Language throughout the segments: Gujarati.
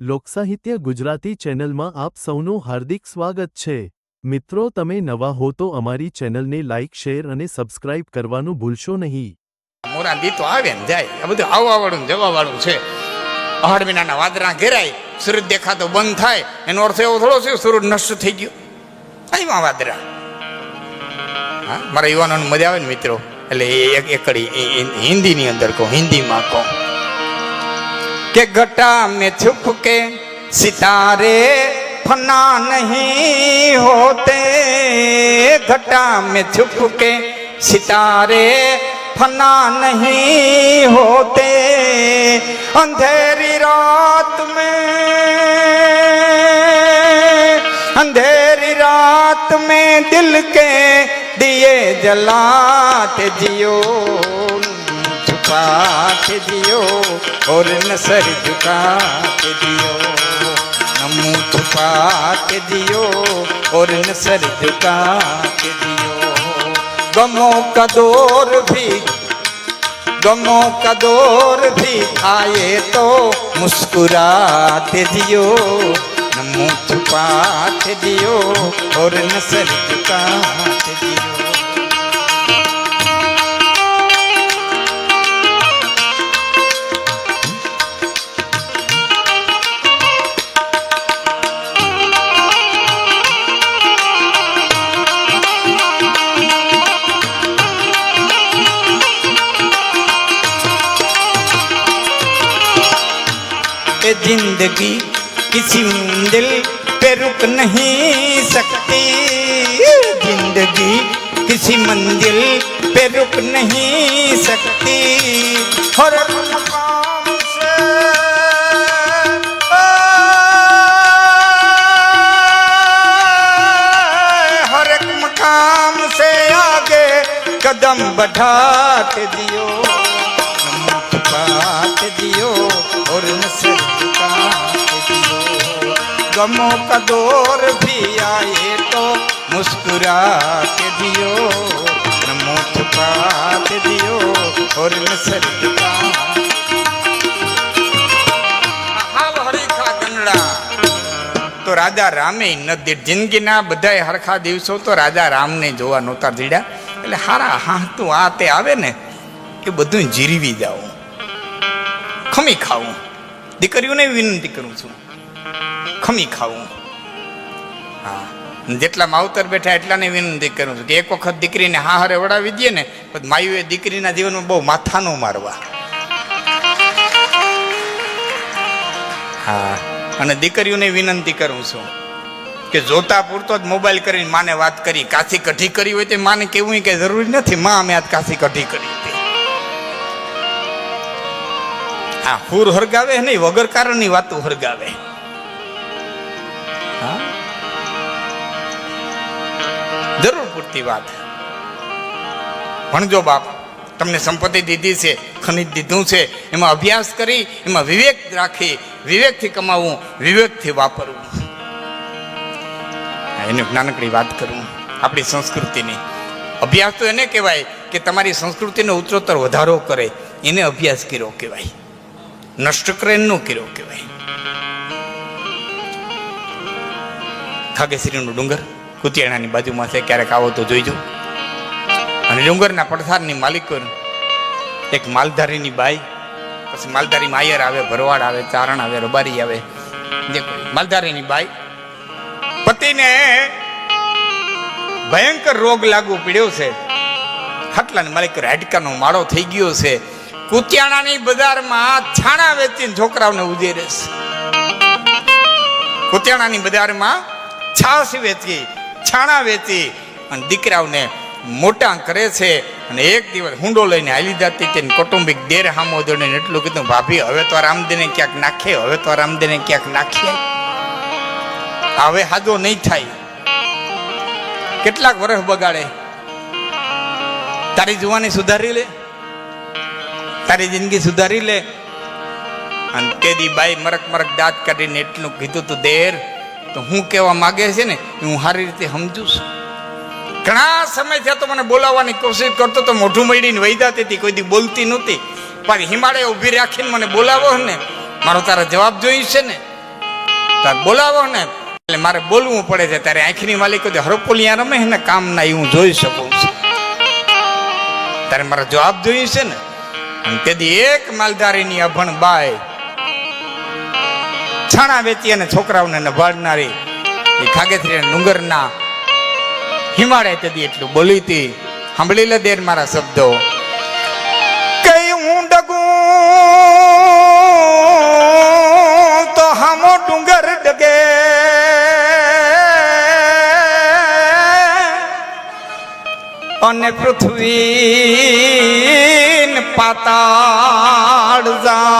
લોકસાહિત્ય ગુજરાતી ચેનલમાં આપ સૌનું હાર્દિક સ્વાગત છે. મિત્રો, તમે નવા હો તો અમારી ચેનલને લાઇક શેર અને સબસ્ક્રાઇબ કરવાનું ભૂલશો નહીં. મોરા ગીતો આવે ને જાય. આ બધું આવવા વાળું જવા વાળું છે. અહાડ મહિનાના વાદરા ઘેરાય, સૂરજ દેખાતો બંધ થાય. એનો અર્થ એવો થોડો છે સૂરજ નષ્ટ થઈ ગયો. આવ્યા વાદરા હા, મારા યુવાનોને મજા આવે ને મિત્રો. એટલે એક એકડી હિન્દીની અંદર કહું, હિન્દીમાં કહું. के गटा में छुप के सितारे फना नहीं होते घटा में छुप के सितारे फना नहीं होते अंधेरी रात में अंधेरी रात में दिल के दिए जलाते जियो पाठ दियो और न सर झुका के दियो। नमूत पाठ दियो और न सर झुका के दियो। गमों का दौर भी, गमों का दौर भी आए तो मुस्कुराते दियो। मुँह छुपाते दियो और नसर झुकाते दियो। ये जिंदगी किसी मंजिल पे रुक नहीं सकती जिंदगी किसी मंजिल पे रुक नहीं सकती हर एक मकाम से हर एक मकाम से आगे कदम बढ़ाते दियो गमों का दौर भी आए तो मुस्कुराते दियो नमो छुपाते दियो और नसर झुकाते હાવ હરીખા ગંગડા. તો રાજા રામે નદી જિંદગીના બધાય હરખા દિવસો તો રાજા રામને જોવા નહોતા દીડ્યા એટલે હારા હા તું આ તે આવે ને એ બધું જીરવી જાઉં ખમી ખાવું દીકરીઓને વિનંતી કરું છું ખમી ખાવું. હા. જેટલા માવતર બેઠા એટલાને વિનંતી કરું છું કે એક વખત દીકરીને હારે વડાવી દઈએ ને પછી માયુએ દીકરીના જીવનમાં બહુ માથાનો મારવા. હા. અને દીકરીઓને વિનંતી કરું છું કે જોતા પૂરતો જ મોબાઈલ કરીને માને વાત કરી. કાથી કઢી કરી હોય તે માને કેવું કે જરૂરી નથી. માં અમે આજ કાથી કઢી કરી હતી. આ હુર હરગાવે નહીં, વગર કારણની વાતો હરગાવે. પૂરતી વાત. ભણજો બાપ. તમને સંપત્તિ દીધી છે, ખનિજ દીધું છે, એમાં અભ્યાસ કરી, એમાં વિવેક રાખી, વિવેકથી કમાવું, વિવેકથી વાપરવું. એને નાનકડી વાત કરું. આપણી સંસ્કૃતિની. અભ્યાસ તો એને કહેવાય કે તમારી સંસ્કૃતિનો ઉત્તરોત્તર વધારો કરે, એને અભ્યાસ કર્યો કહેવાય. નષ્ટ કરે એનો કર્યો કહેવાય. ખાગેશ્રીનો ડુંગર. કુતિયાણાની બાજુમાં છે, ક્યારેક આવો તો જોઈજો. અને ડુંગરના પડથારની માલિક એક માલધારીની બાઈ, પછી માલધારી માયર આવે, ભરવાડ આવે, ચારણ આવે, રબારી આવે. માલધારીની બાઈ પતિને ભયંકર રોગ લાગુ પડ્યો છે. ખાટલાની માલિક હાડકાનો માળો થઈ ગયો છે. કુતિયાણાની બજારમાં છાણા વેચીને છોકરાઓને ઉજેરે છે. કુતિયાણાની બજારમાં છાશ વેચી છાણા વેચી અને દીકરાઓને મોટા કરે છે. અને એક દિવસ હુંડો લઈને હાલી જતી તેને કૌટુંબિક દેર હામો જોડીને એટલું કીધું, ભાભી, હવે તો રામદેને ક્યાંક નાખે, હવે તો રામદેને ક્યાંક નાખીએ. હવે હાજો નહીં થાય. કેટલાક વર્ષ બગાડે. તારી જુવાની સુધારી લે. તારી જિંદગી સુધારી લે. અને તેદી બાઈ મરક મરક દાંત કાઢીને એટલું કીધું તું, દેર તો હું કહેવા માગે છે ને હું સારી રીતે સમજુ છું. ઘણા સમય થયા તો મને બોલાવવાની કોશિશ કરતો તો મોઢું મળીને વહી હતી કોઈ દી બોલતી નહોતી. પણ હિમાળે ઊભી રાખીને મને બોલાવો ને, મારો તારો જવાબ જોઈ છે ને. તાર બોલાવો ને, એટલે મારે બોલવું પડે છે, ત્યારે આંખની માલિકો હરપોલિયા રમે ને, કામ ના હું જોઈ શકું છું. તારે મારો જવાબ જોઈએ છે ને. તેથી એક માલધારીની અભણ બાય છાણા વેચી અને છોકરાઓને નભાડનારી એ ખાગેત્રી ડુંગરના હિમાળે તેથી એટલું બોલી હતી. સાંભળી લે દેર મારા શબ્દો. કઈ હું ડગું તો હામો ડુંગર ડગે. અને પૃથ્વી પાતાળ જાય.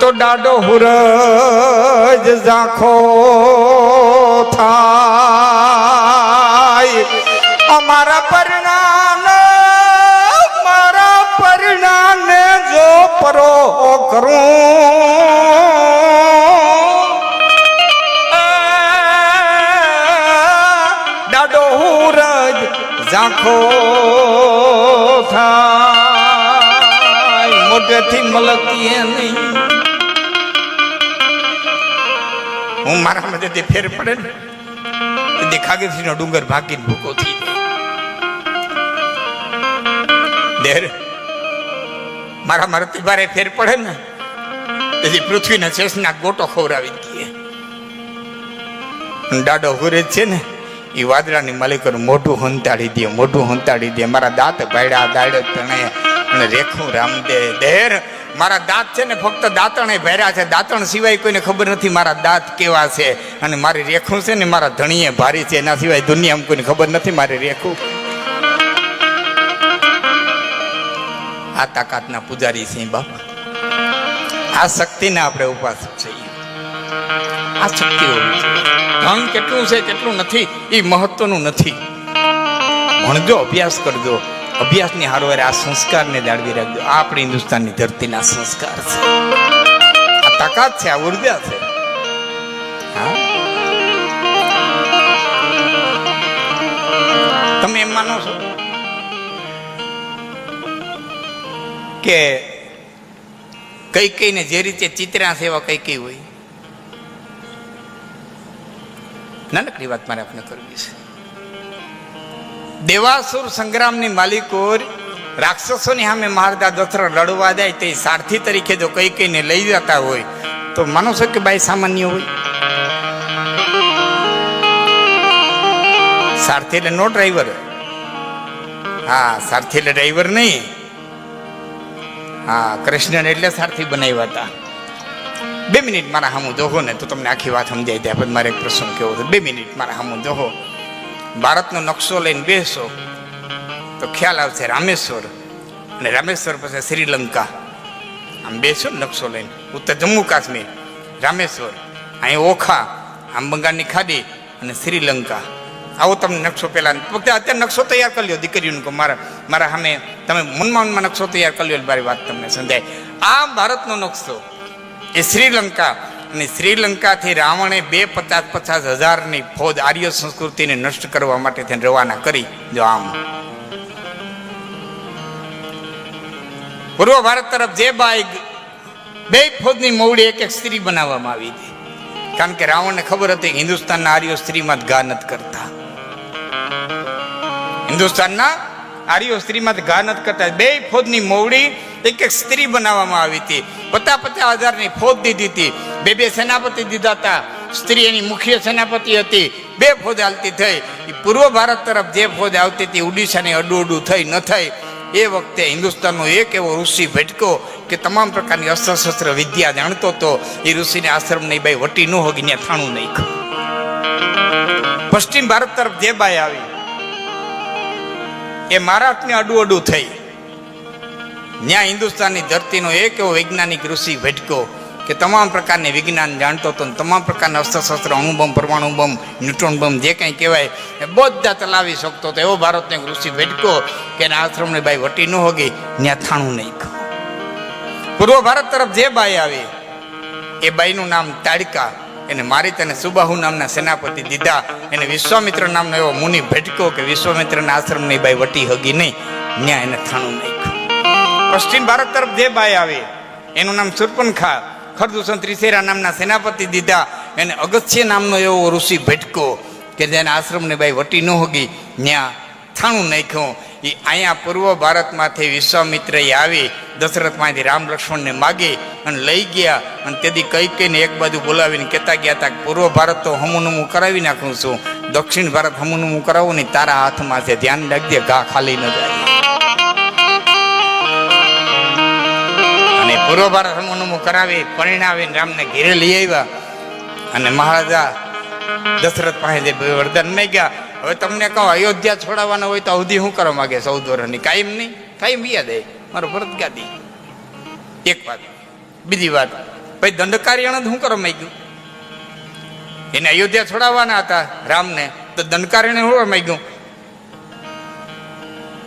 તો ડાડો હુરજ ઝાંખો થાય. અમારા પરિણામ મારા પરિણામ જો પરો કરું ઝાંખો થાય. મોઢેથી મલકીએ નહીં. હું મારા મદદથી ફેર પડે ને, તો દેખાગેથી ડુંગર ભાગીને ભૂકો થઈ દેર, મારા મારા બારે ફેર પડે ને, તેથી પૃથ્વીના શેષના ગોટો ખવડાવી દઈએ. દાડો હુરે છે ને, એ વાદળાની મલિકર મોઢું હંતાડી દે, મોઢું હંતાડી દે. મારા દાંત ભાડ્યા દાડે તણે અને રેખું રામદે. દેર મારા દાંત છે ને ફક્ત દાંતણે ભર્યા છે. દાંતણ સિવાય કોઈને ખબર નથી મારા દાંત કેવા છે અને મારી રેખું છે ને મારા ધણીએ ભારી છે. એના સિવાય દુનિયામાં કોઈને ખબર નથી મારી રેખું. આ તાકાતના પૂજારી છે બાપા. આ શક્તિને આપણે ઉપાસક છીએ આ શક્તિ ધન કેટલું છે, કેટલું નથી, એ મહત્વનું નથી. ભણજો, અભ્યાસ કરજો. અભ્યાસની હારોહારે આ સંસ્કારને જાળવી રાખજો. આ આપણી હિન્દુસ્તાનની ધરતીના સંસ્કાર છે. આ તાકાત છે, આ ઊર્જા છે. તમે એમ માનો છો કે કઈ કઈ ને જે રીતે ચિત્રા સેવા કઈ કઈ હોય? નાનકડી વાત મારે આપણે કરવી છે. દેવાસુર સંગ્રામની માલિકોર રાક્ષસોની સામે મહારાજા દશરથ લડવા જાય તે સારથી તરીકે જો કઈ કઈને લઈ જતા હોય, તો માનો છો કે બાઈ સામાન્ય હોય? સારથી એટલે નો ડ્રાઈવર? હા, સારથી એટલે ડ્રાઈવર નહીં. હા, કૃષ્ણને એટલે સારથી બનાવ્યા હતા. બે મિનિટ મારા સામું જોહો ને, તો તમને આખી વાત સમજાય ત્યાં મારે એક પ્રસંગ કેવો છે. બે મિનિટ મારા હામું જોહો. ભારતનો નકશો લઈને બેસો, તો ખ્યાલ આવશે રામેશ્વર. અને રામેશ્વર પછી શ્રીલંકા. આમ બેસો નકશો લઈને. ઉત્તર જમ્મુ કાશ્મીર. રામેશ્વર. અહીં ઓખા, આમ બંગાળની ખાડી અને શ્રીલંકા. આવો તમને નકશો પહેલાં. ફક્ત અત્યારે નકશો તૈયાર કરી લો દીકરીઓને કહો, મારા મારા સામે તમે મનમાં મનમાં નકશો તૈયાર કરી લો મારી વાત તમને સમજાય. આ ભારતનો નકશો. એ શ્રીલંકા અને શ્રીલંકાથી રાવણે બે પચાસ પચાસ હજારની ફોજ આર્ય સંસ્કૃતિને નષ્ટ કરવા માટે તેને રવાના કરી. જો આમ. પૂર્વ ભારત તરફ જે બાઈ બે ફોજની મોડી એક એક સ્ત્રી બનાવવામાં આવી હતી. કારણ કે રાવણને ખબર હતી હિન્દુસ્તાનના આર્યો સ્ત્રીમાં જ ઘા કરતા. હિન્દુસ્તાનના આર્યો સ્ત્રીમાં જ ઘા કરતા. બે ફોજની મોવડી એક એક સ્ત્રી બનાવવામાં આવી હતી. પચાસ પચાસ હજારની ફોજ દીધી હતી. બે બે સેનાપતિ દીધા હતા. સ્ત્રી એની મુખ્ય સેનાપતિ હતી. બે ફોજ હાલતી થઈ. એ પૂર્વ ભારત તરફ જે ફોજ આવતી હતી ઓડિશાની અડું થઈ, ન થઈ, એ વખતે હિન્દુસ્તાનનો એક એવો ઋષિ ભટકો કે તમામ પ્રકારની અસ્ત્ર શસ્ત્ર વિદ્યા જાણતો હતો. એ ઋષિને આશ્રમ નહીં ભાઈ, વટી ન હોગી ને થાણું નહીં. પશ્ચિમ ભારત તરફ જે બાઈ આવી, એ મહારાષ્ટ્રને અડું અડું થઈ. ત્યાં હિન્દુસ્તાનની ધરતીનો એક એવો વૈજ્ઞાનિક ઋષિ ભટકો કે તમામ પ્રકારની વિજ્ઞાન જાણતો હતો ને તમામ પ્રકારના અસ્ત્રશસ્ત્ર, અણુબમ, પરમાણુ બમ, ન્યુટ્રોન બમ, જે કંઈ કહેવાય, એ બધા ચલાવી શકતો હતો. એવો ભારતનો ઋષિ ભટકો કે એના આશ્રમની બાઈ વટી ન હોગી ત્યાં થાણું નહીં પૂર્વ ભારત તરફ જે બાઈ આવી, એ બાઈનું નામ તાડકા, એને મારી તને સુબાહુ નામના સેનાપતિ દીધા. એને વિશ્વામિત્ર નામનો એવો મુનિ ભટકો કે વિશ્વામિત્રના આશ્રમની બાઈ વટી હગી નહીં ત્યાં એને થાણું નાખ્યું પશ્ચિમ ભારત તરફ જે ભાઈ આવે, એનું નામ સુરપનખા ખરદુસન ત્રિસેરા નામના સેનાપતિ દીધા એને અગત્ય નામનો એવો ઋષિ ભટકો કે જેને આશ્રમને ભાઈ વટી ન હોગી ત્યાં થાણું નાખ્યું. એ અહીંયા પૂર્વ ભારતમાંથી વિશ્વામિત્રએ આવી, દશરથમાંથી રામ લક્ષ્મણને માગે અને લઈ ગયા. અને તેથી કઈ કઈને એક બાજુ બોલાવીને કહેતા ગયા હતા પૂર્વ ભારત તો હમુનમું કરાવી નાખું છું. દક્ષિણ ભારત હમુનમું કરાવું ને તારા હાથમાં છે. ધ્યાન રાખજે, ઘા ખાલી ન જાય ભારત હમુનમું કરાવી પરિણાવીને રામને ઘેરે લઈ આવ્યા. અને મહારાજા દશરથ પાસે વરદાન નહીં ગયા હવે તમને કહો, અયોધ્યા છોડાવવાના હોય તો અવધિ શું કરવા માંગે? ચૌદ વર્ષની કાયમ નહીં? કાયમ યાદ દે? મારો ભરત ગાદી એક વાત. બીજી વાત. ભાઈ, દંડકાર્યણ શું કરવા માંગ્યું? એને અયોધ્યા છોડાવવાના હતા રામને. તો દંડકાર્યણે શું કરવા માંગ્યું?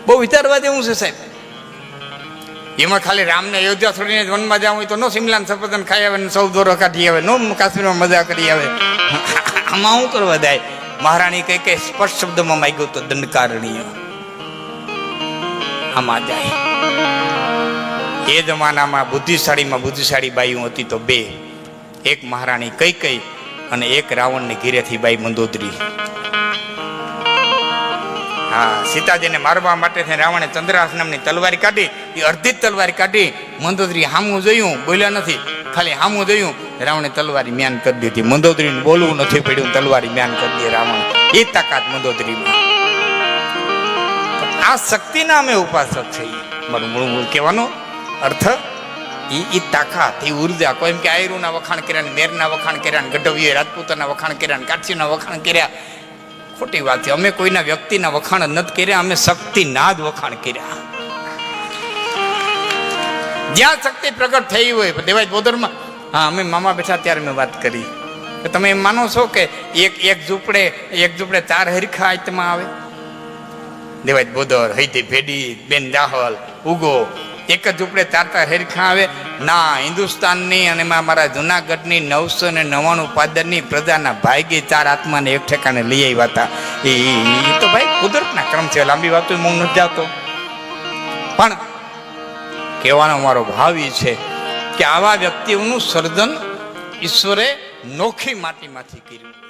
બહુ વિચારવા જેવું છે સાહેબ. એમાં ખાલી રામને અયોધ્યા છોડીને વનમાં જવું હોય તો નો સિમલાન સફરજન ખાઈ આવે ને સૌ દોરો કાઢી આવે, નો કાશ્મીરમાં મજા કરી આવે. આમાં શું કરવા જાય? મહારાણી કઈ કઈ સ્પષ્ટ શબ્દમાં માગ્યું તો દંડકારણીય. આમાં જાય. એ જમાનામાં બુદ્ધિશાળીમાં બુદ્ધિશાળી બાઈઓ હતી તો બે. એક મહારાણી કઈ કઈ અને એક રાવણની ઘીરેથી બાઈ મંદોદરી. હા, સીતાજીને મારવા માટે થઈને રાવણે ચંદ્રાસ નામની તલવારી કાઢી એ અડધી તલવારી કાઢી, મંદોદરી હામું જોયું, બોલ્યા નથી. ખાલી હામું જોયું, રાવણે તલવારી મ્યાન કરી દીધી. મંદોદરીને બોલવું નથી પડ્યું, તલવારી મ્યાન કરી દે રાવણ. એ તાકાત મંદોદરીમાં. આ શક્તિના અમે ઉપાસક છીએ. મારું મૂળ મૂળ કહેવાનો અર્થ, ઈ એ તાકાત એ ઊર્જા. કોઈ એમ કે આયરુના વખાણ કર્યા મેરના વખાણ કર્યા ને ગઢવીએ રાજપૂતોના વખાણ કર્યા ને કાઠીના વખાણ કર્યા. ખોટી વાત છે. અમે કોઈના વ્યક્તિના વખાણ નથી કર્યા, અમે શક્તિના જ વખાણ કર્યા. જ્યાં શક્તિ પ્રગટ થઈ હોય દેવાય બોદરમાં. હા, અમે મામા બેઠા ત્યારે મેં વાત કરી. તમે એમ માનો છો કે એક એક ઝૂંપડે એક ઝૂંપડે ચાર હરખા આઈટમાં આવે? દેવાય બોદર, હૈતી ભેડી, બેન દાહલ, ઉગો એક જ ઝૂંપડે ચાર હેરખા આવે. ના, હિન્દુસ્તાનની અને મારા જુનાગઢની નવસો ને નવ્વાણું પાદરની પ્રજાના ભાઈગી ચાર આત્માને એક ઠેકાણે લઈ આવ્યા હતા. એ એ તો ભાઈ કુદરતના ક્રમ છે, લાંબી વાતો મૂંગ નથી જાતો. પણ કહેવાનો મારો ભાવ એ છે કે આવા વ્યક્તિઓનું સર્જન ઈશ્વરે નોખી માટીમાંથી કર્યું.